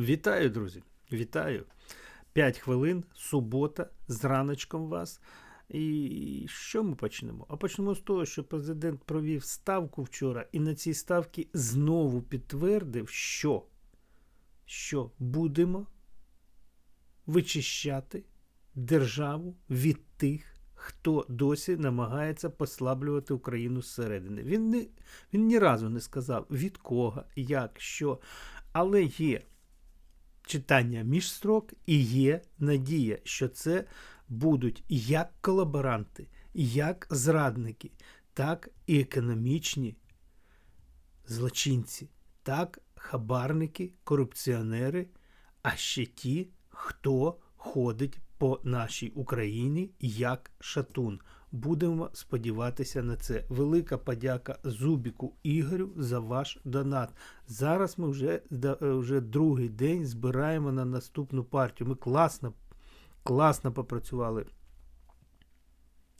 Вітаю, друзі! Вітаю! 5 хвилин, субота, з раночком вас. І що ми почнемо? А почнемо з того, що президент провів ставку вчора, і на цій ставці знову підтвердив, що, що будемо вичищати державу від тих, хто досі намагається послаблювати Україну зсередини. Він, не, він ні разу не сказав від кого, як, що. Але є читання між строк і є надія, що це будуть як колаборанти, як зрадники, так і економічні злочинці, так хабарники, корупціонери, а ще ті, хто ходить по нашій Україні як шатун. Будемо сподіватися на це. Велика подяка Зубіку Ігорю за ваш донат. Зараз ми вже вже другий день збираємо на наступну партію. Ми класно, класно попрацювали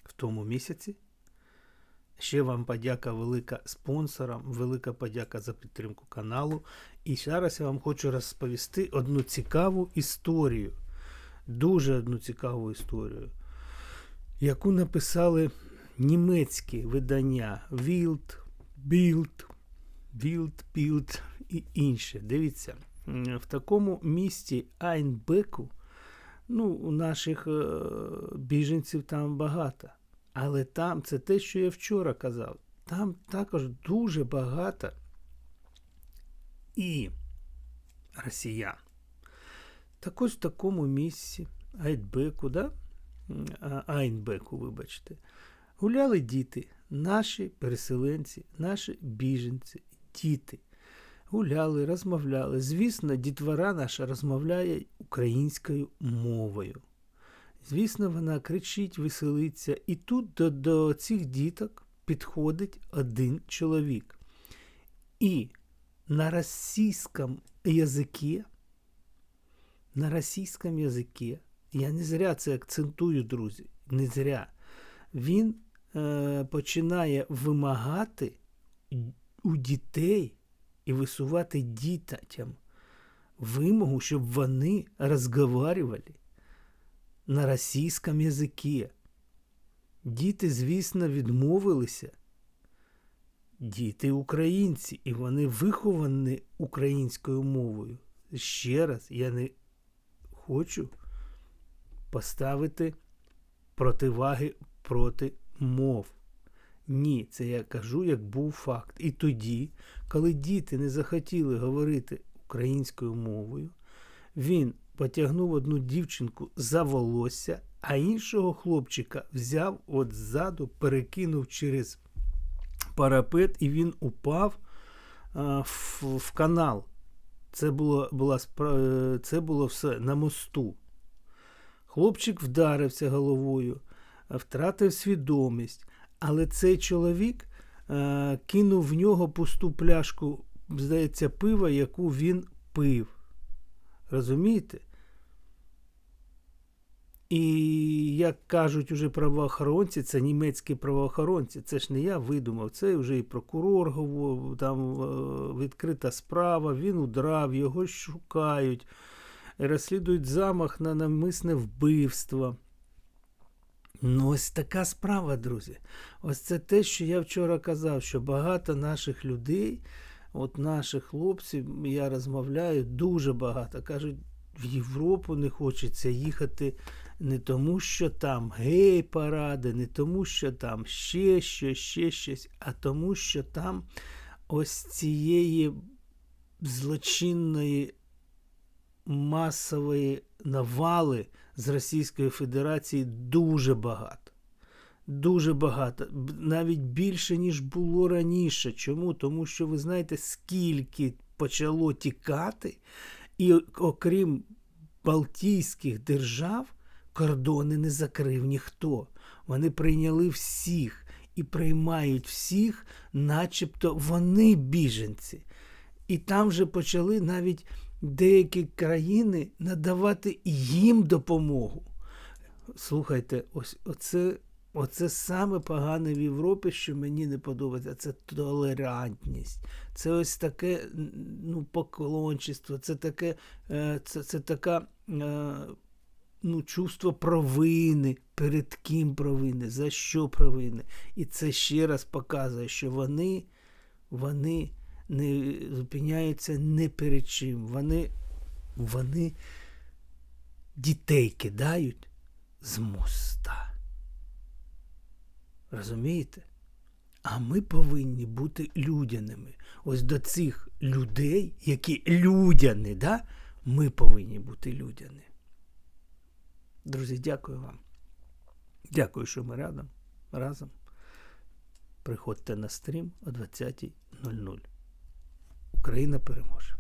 в тому місяці. Ще вам подяка велика спонсорам, велика подяка за підтримку каналу. І зараз я вам хочу розповісти одну цікаву історію. Дуже одну цікаву історію яку написали німецькі видання Wild, Bild, Wild, Bild і інше. Дивіться, в такому місті Айнбеку, ну, у наших е, біженців там багато. Але там це те, що я вчора казав. Там також дуже багато і росіян. Так ось в такому місці Айнбеку, да? Айнбеку, вибачте, гуляли діти, наші переселенці, наші біженці, діти. Гуляли, розмовляли. Звісно, дітвора наша розмовляє українською мовою. Звісно, вона кричить, веселиться. І тут до, до цих діток підходить один чоловік. І на російському язикі, на російському язикі я не зря це акцентую, друзі. Не зря. Він е, починає вимагати у дітей і висувати дітям вимогу, щоб вони розговарювали на російському язикі. Діти, звісно, відмовилися. Діти українці, і вони виховані українською мовою. Ще раз, я не хочу поставити противаги проти мов. Ні, це я кажу, як був факт. І тоді, коли діти не захотіли говорити українською мовою, він потягнув одну дівчинку за волосся, а іншого хлопчика взяв от ззаду, перекинув через парапет, і він упав а, в, в канал. Це було, була, це було все на мосту. Хлопчик вдарився головою, втратив свідомість, але цей чоловік е, кинув в нього пусту пляшку, здається, пива, яку він пив. Розумієте? І, як кажуть уже правоохоронці, це німецькі правоохоронці, це ж не я видумав, це вже і прокурор там е, відкрита справа, він удрав, його шукають розслідують замах на навмисне вбивство. Ну, ось така справа, друзі. Ось це те, що я вчора казав, що багато наших людей, от наших хлопців, я розмовляю, дуже багато. Кажуть, в Європу не хочеться їхати не тому, що там гей-паради, не тому, що там ще щось, ще щось, а тому, що там ось цієї злочинної масової навали з Російської Федерації дуже багато. Дуже багато, навіть більше, ніж було раніше. Чому? Тому що ви знаєте, скільки почало тікати, і окрім Балтійських держав, кордони не закрив ніхто. Вони прийняли всіх і приймають всіх, начебто вони біженці. І там вже почали навіть деякі країни надавати їм допомогу. Слухайте, ось оце Оце саме погане в Європі, що мені не подобається, це толерантність. Це ось таке ну, поклончество, це таке, е, це, це така е, ну, чувство провини. Перед ким провини, за що провини. І це ще раз показує, що вони, вони не зупиняються не перед чим. Вони, вони дітей кидають з моста. Розумієте? А ми повинні бути людяними. Ось до цих людей, які людяні, да? ми повинні бути людяні. Друзі, дякую вам. Дякую, що ми разом. разом. Приходьте на стрім о 20.00. Україна переможе.